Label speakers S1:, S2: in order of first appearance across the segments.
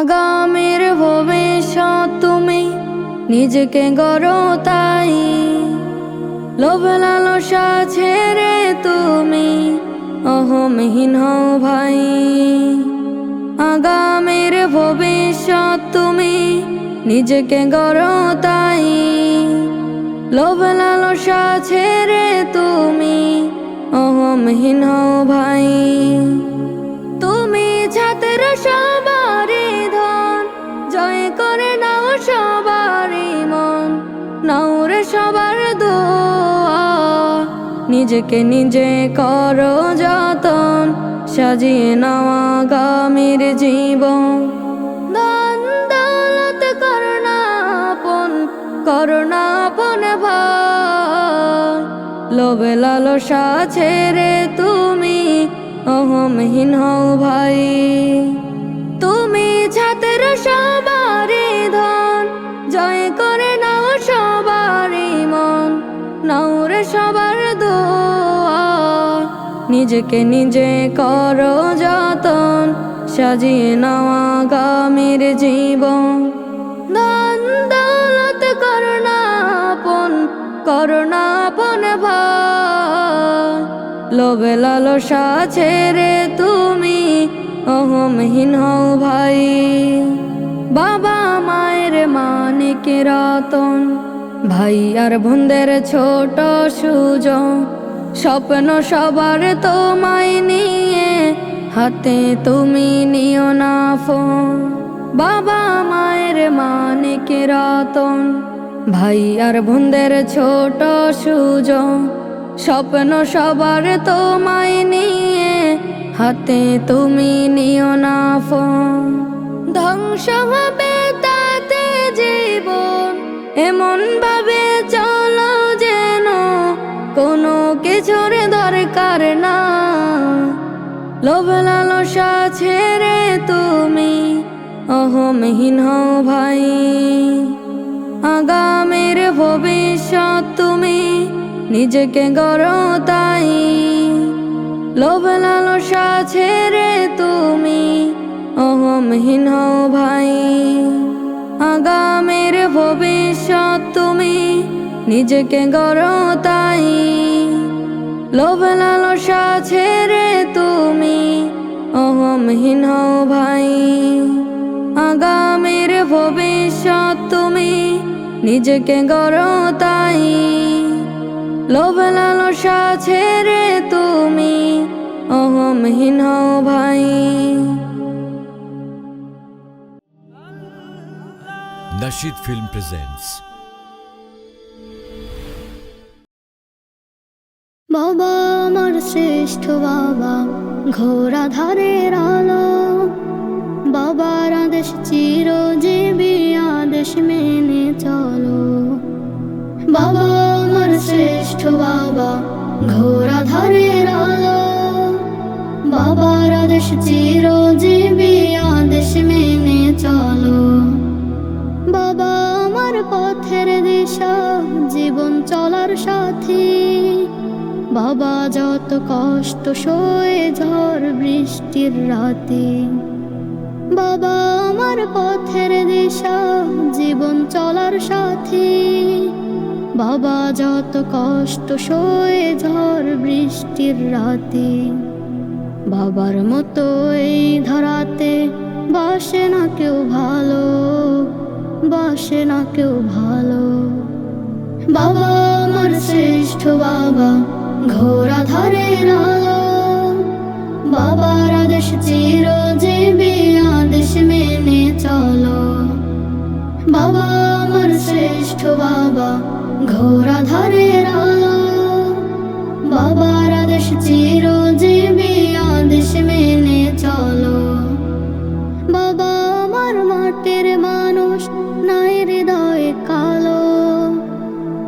S1: আগামীর ভবিষ্যৎ তুমি নিজেকে গড়ো তাই। লোভ লালসা ছেড়ে তুমি অহমহীন হও ভাই। আগামীর ভবিষ্যৎ তুমি নিজেকে গড়ো তাই। লোভ লালসা ছেড়ে তুমি অহমহীন হও ভাই। নিজেকে নিজে করো যতন, সাজিয়ে নাও আগামীর জীবন। দান দৌলত করোনা আপন ভাই লোভে লালসা ছেড়ে তুমি অহমহীন হও ভাই। তুমি ছাত্র সবারই ধন মন নাও রে সবার দোয়া নিজেকে নিজে করো যতন, সাজিয়ে নাও আগামীর জীবন। দান দৌলত করোনা আপন ভাই লোভে লালসা ছেড়ে তুমি অহমহীন হও ভাই। বাবা মায়ের মানিক রতন। ভাই আর বোনদের ছোট সুজন, স্বপ্ন সবার তোমায় নিয়ে হাতে তুমি নিও না ফোন। বাবা মায়ের মানিক রতন, ভাই আর বোনদের ছোট সুজন, স্বপ্ন সবার তোমায় নিয়ে হাতে তুমি নিও না ফোন। ধ্বংস হবে এমন ভাবে চলো যেন কোনো কিছুর দরকার না। লোভ লালসা ছেড়ে তুমি অহমহীন হও ভাই। আগামীর ভবিষ্যৎ তুমি নিজেকে গড়ো তাই। লোভ লালসা ছেড়ে তুমি অহমহীন হও ভাই। আগামীর ভবিষ্যৎ তুমি নিজেকে গড়ো তাই। লোভ লালসা ছেড়ে তুমি অহমহীন ভাই। আগামীর ভবিষ্যৎ তুমি নিজেকে গড়ো তাই। লোভ লালসা ছেড়ে তুমি অহমহীন ভাই।
S2: Nashid Film presents.
S3: বাবা আমার শ্রেষ্ঠ বাবা ঘোরা ধারের আলো। বাবার আদেশ চিরজীবী, আদেশ মেনে চলো। বাবা আমার শ্রেষ্ঠ বাবা ঘোরা ধারের আলো। বাবার আদেশ চিরজীবী বাবা যত কষ্ট সয়ে ঝড় বৃষ্টির রাতে। বাবা আমার পথের দিশা, জীবন চলার সাথী। বাবা যত কষ্ট সয়ে ঝড় বৃষ্টির রাতে। বাবার মতো এই ধরাতে বাসে না কেউ ভালো, বাসে না কেউ ভালো। বাবা আমার শ্রেষ্ঠ বাবা ঘোরা ধারের আলো বাবার আদেশ চিরজীবী, আদেশ মেনে চলো। বাবা আমার শ্রেষ্ঠ বাবা ঘোরা ধারের আলো বাবার আদেশ চিরজীবী, আদেশ মেনে চলো। বাবা আমার মাটির মানুষ, নাই হৃদয়ে কালো।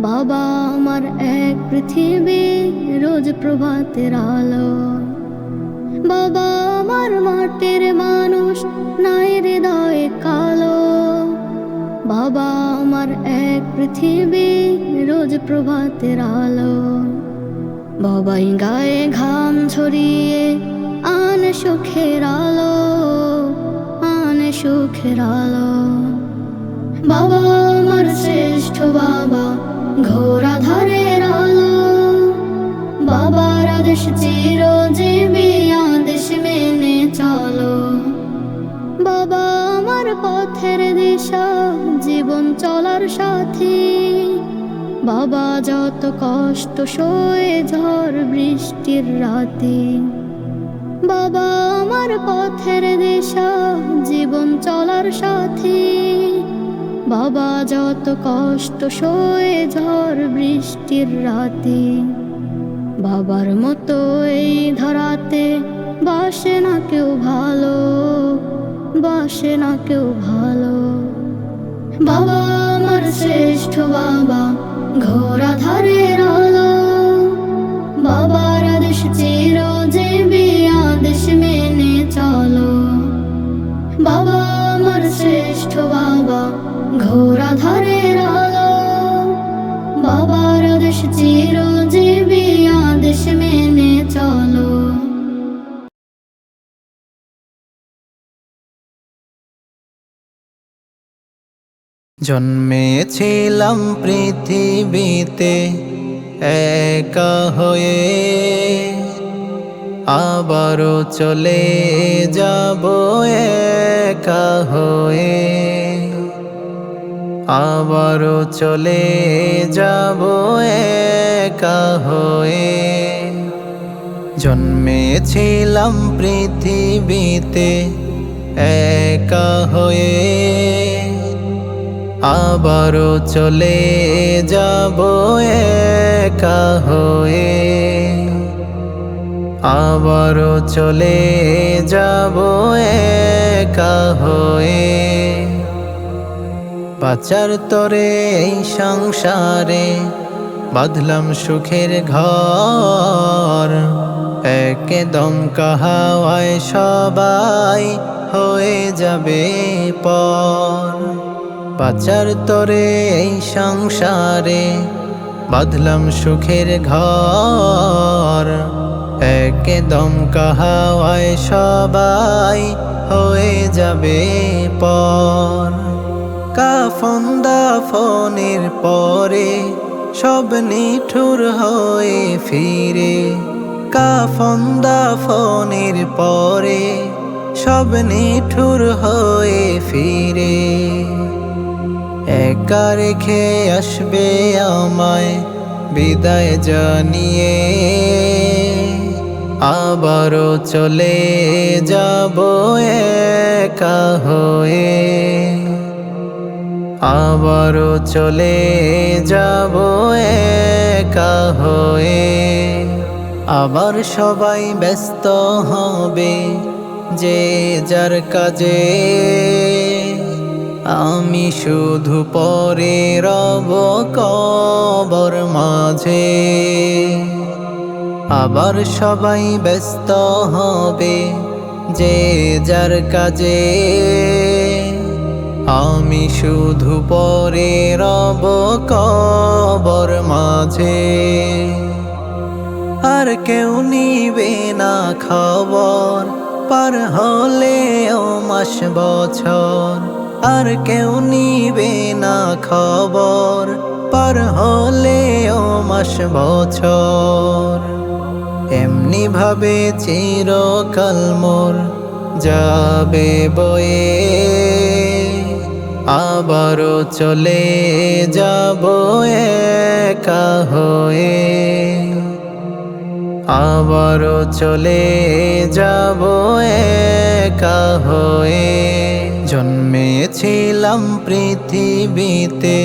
S3: বাবা আমার এক পৃথিবী রোজ প্রভাতের আলো। বাবা আমার মাটির মানুষ, নাই হৃদয়ে কালো। বাবা আমার এক পৃথিবী, রোজ প্রভাতের আলো। বাবাই গায়ে ঘাম ছড়িয়ে আন সুখের আলো, আন সুখের আলো। বাবা আমার শ্রেষ্ঠ বাবা ঘোরা আলো বাবার আদেশ চিরজীবী, আদেশ মেনে চলো। বাবা আমার পথের দিশা, জীবন চলার সাথী। বাবা যত কষ্ট সয়ে ঝড় বৃষ্টির রাতে। বাবা আমার পথের দিশা, জীবন চলার সাথী। বাবা যত কষ্ট সয়ে ঝড় বৃষ্টির রাতে। বাবার মতো এই ধরাতে বাসে না কেউ ভালো, বাসে না কেউ ভালো। বাবা আমার শ্রেষ্ঠ বাবা ঘোরা ধারের আলো। বাবার আদেশ চিরজীবী আদেশ মেনে চলো। বাবা আমার শ্রেষ্ঠ বাবা ঘোরা ধারের আলো।
S4: জন্মেছিলাম পৃথিবীতে একা হয়ে। আবারও চলে যাব একা হয়ে। আবারও চলে যাব একা হয়ে। জন্মেছিলাম পৃথিবীতে একা হয়ে। আবারও চলে যাব একা হয়ে। আবারও চলে যাব একা হয়ে। পাচার তরে এই সংসারে, বাঁধলাম সুখের ঘর। একদম কাহাওয়ায় সবাই হয়ে যাবে পর। পাচার তরে এই সংসারে। বাঁধলাম সুখের ঘর। একদম কাহাওয়ায় সবাই হয়ে যাবে পর। কাফন দাফনের পরে সব নিঠুর হয়ে ফিরে। কাফন দাফনের পরে সব নিঠুর হয়ে ফিরে। একা রেখে আসবে আমায় বিদায় জানিয়ে। আবারও চলে যাব একা হয়ে। আবারও চলে যাব একা হয়ে। আবার সবাই ব্যস্ত হবে যে যার কাজে। আমি শুধু পরে রব কবর মাঝে। আবার সবাই ব্যস্ত হবে যে যার কাজে। আমি শুধু পরে রব কবর মাঝে। আর কেউ নিবে না খবর, পার হলেও মাস বছর। আর কেউ নিবে না খবর, পার হলেও মাস বছর। এমনি ভাবে চিরকাল মোর যাবে বয়ে, আবারও চলে যাব একা হয়ে। আবারও চলে যাব একা হয়ে। জন্মেছিলাম পৃথিবীতে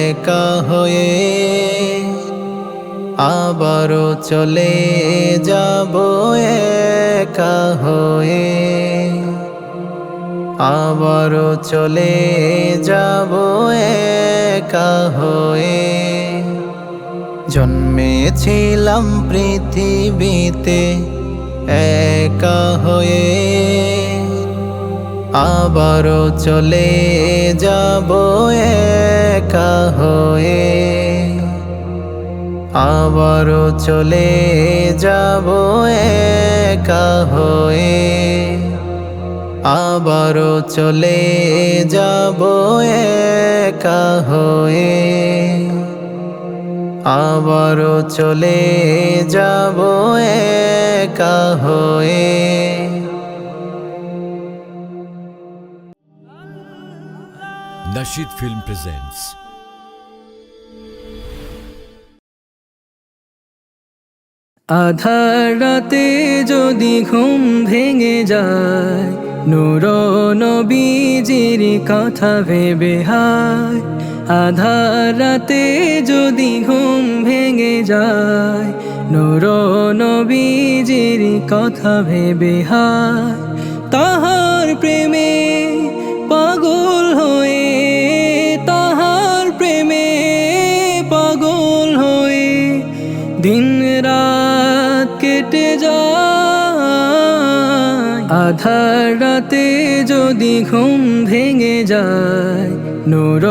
S4: একা হয়ে। আবারও চলে যাব একা হয়ে। আবারও চলে যাব একা হয়ে। জন্মেছিলাম পৃথিবীতে একা হয়ে। আবারও চলে যাব একা হয়ে। আবারও চলে যাব একা হয়ে। আবারও চলে যাব একা হয়ে। আবারও চলে যাব একা হয়ে।
S2: Film presents
S5: আধার রাতে যদি ঘুম ভেঙে যায় নূর নবীজির কথা ভেবে হায়। আধার রাতে যদি ঘুম ভেঙে যায় নূর নবীজির কথা ভেবে হায়, তাহার প্রেমে পাগল হয়ে, তাহার প্রেমে পাগল হয়ে দিন রাত কেটে যায়। আধার রাতে যদি ঘুম ভেঙে যায় নূর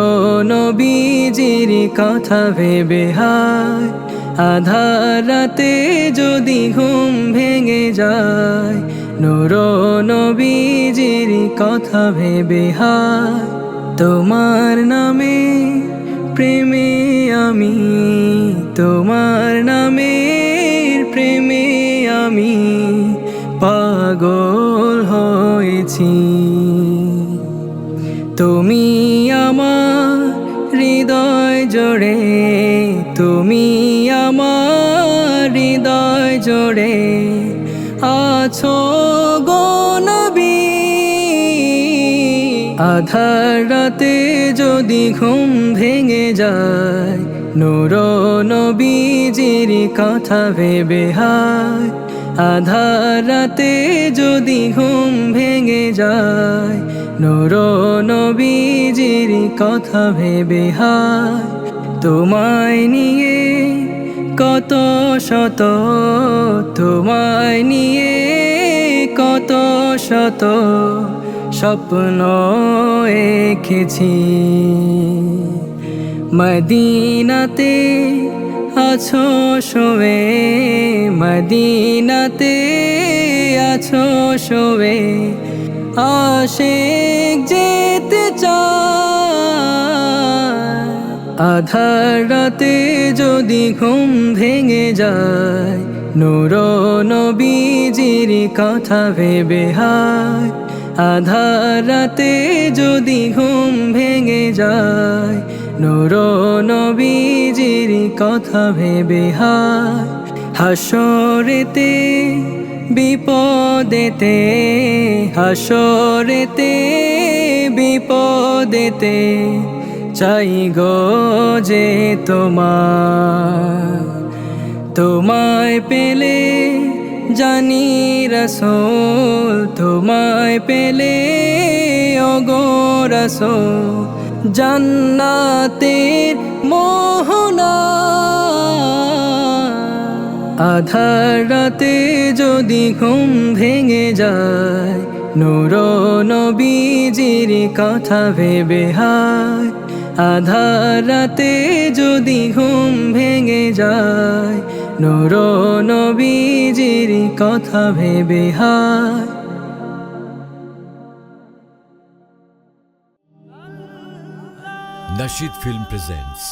S5: নবীজির কথা ভেবে হায়। আধার রাতে যদি ঘুম ভেঙে যায়, নূর নবীজির কথা ভেবে হায়। তোমার নামে প্রেমে আমি, তোমার নামের প্রেমে আমি পাগল হয়েছি। তুমি আছো গনবী আধার রাতে যদি ঘুম ভেঙে যায়, নূর নবীজির কথা ভেবে হায়। আধার রাতে যদি ঘুম ভেঙে যায়, নূর নবীজির কথা ভেবে হায়। তোমায় নিয়ে কত শত, তোমায় নিয়ে কত শত স্বপ্ন এঁকেছি। মদিনাতে আছো শোবে মদিনাতে আছো শোবে আশেক যেতে আধার রাতে যদি ঘুম ভেঙে যায় নূর নবীজির কথা ভেবে হায়। আধার রাতে যদি ঘুম ভেঙে যায়, নূর নবীজির কথা ভেবে হায়। হাসরেতে বিপদেতে হাসরেতে বিপদেতে চাই গো যে তোমার। তোমায় পেলে, জানি রসোল, তোমায় পেলে, ওগো রসোল, জান্নাতের মোহনা। আধার রাতে যদি ঘুম ভেঙে যায়, নূর নবীজির কথা ভেবে হায়। আধার রাতে যদি ঘুম ভেঙে যায় নূর নবীজির কথা ভেবে হায়
S2: Nasheed Film presents